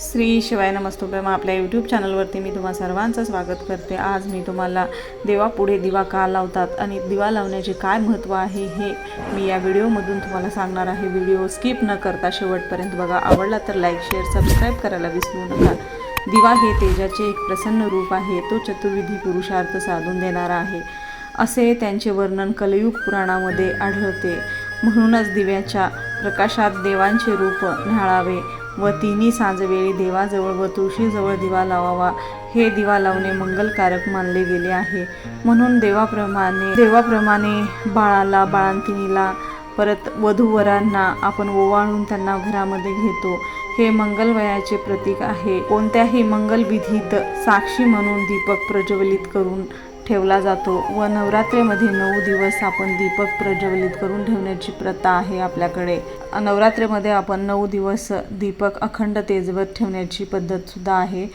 श्री शिवाय नमस्तुभ्यम आपल्या यूट्यूब चॅनलवरती मी तुम्हा सर्वांचं स्वागत करते. आज मी तुम्हाला देवापुढे दिवा का लावतात आणि दिवा लावण्याचे काय महत्त्व आहे हे मी या व्हिडिओमधून तुम्हाला सांगणार आहे. व्हिडिओ स्किप न करता शेवटपर्यंत बघा. आवडला तर लाईक शेअर सबस्क्राईब करायला विसरू नका. दिवा हे तेजाचे एक प्रसन्न रूप आहे. तो चतुर्विधी पुरुषार्थ साधून देणारा आहे. असे त्यांचे वर्णन कलयुग पुराणामध्ये आढळते. म्हणूनच दिव्याच्या प्रकाशात देवांचे रूप न्हाळावे व तिन्ही सांजवेळी देवाजवळ व तुळशीजवळ दिवा लावावा. हे दिवा लावणे मंगलकारक मानले गेले आहे. म्हणून देवाप्रमाणे देवाप्रमाणे बाळाला बाळांतिनीला परत वधूवरांना आपण ओवाळून त्यांना घरामध्ये घेतो. हे मंगलवयाचे प्रतीक आहे. कोणत्याही मंगलविधीत साक्षी म्हणून दीपक प्रज्वलित करून ठेवला जातो. व नवरात्रीमध्ये नऊ दिवस आपण दीपक प्रज्वलित करून ठेवण्याची प्रथा आहे आपल्याकडे. नवरात्रीमध्ये आपण नऊ दिवस दीपक अखंड तेजवत ठेवण्याची पद्धतसुद्धा आहे.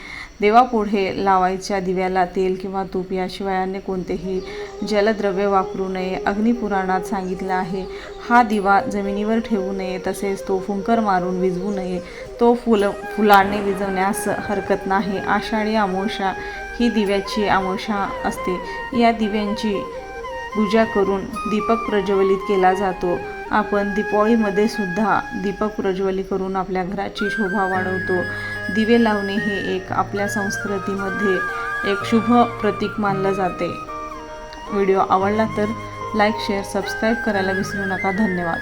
देवापुढे लावायच्या दिव्याला तेल किंवा तूप याशिवाय अन्य कोणतेही जलद्रव्य वापरू नये अग्निपुराणात सांगितलं आहे. हा दिवा जमिनीवर ठेवू नये तसेच तो फुंकर मारून विजवू नये. तो फुल फुलाने विजवण्यास हरकत नाही. आषाढी अमावस्या ही दिव्याची आमोषा असते. या दिव्यांची पूजा करून दीपक प्रज्वलित केला जातो. आपण दीपावळीमध्ये सुद्धा दीपक प्रज्वलित करून आपल्या घराची शोभा वाढवतो. दिवे लावणे हे एक आपल्या संस्कृतीमध्ये एक शुभ प्रतीक मानलं जाते. व्हिडिओ आवडला तर लाईक शेअर सबस्क्राईब करायला विसरू नका. धन्यवाद.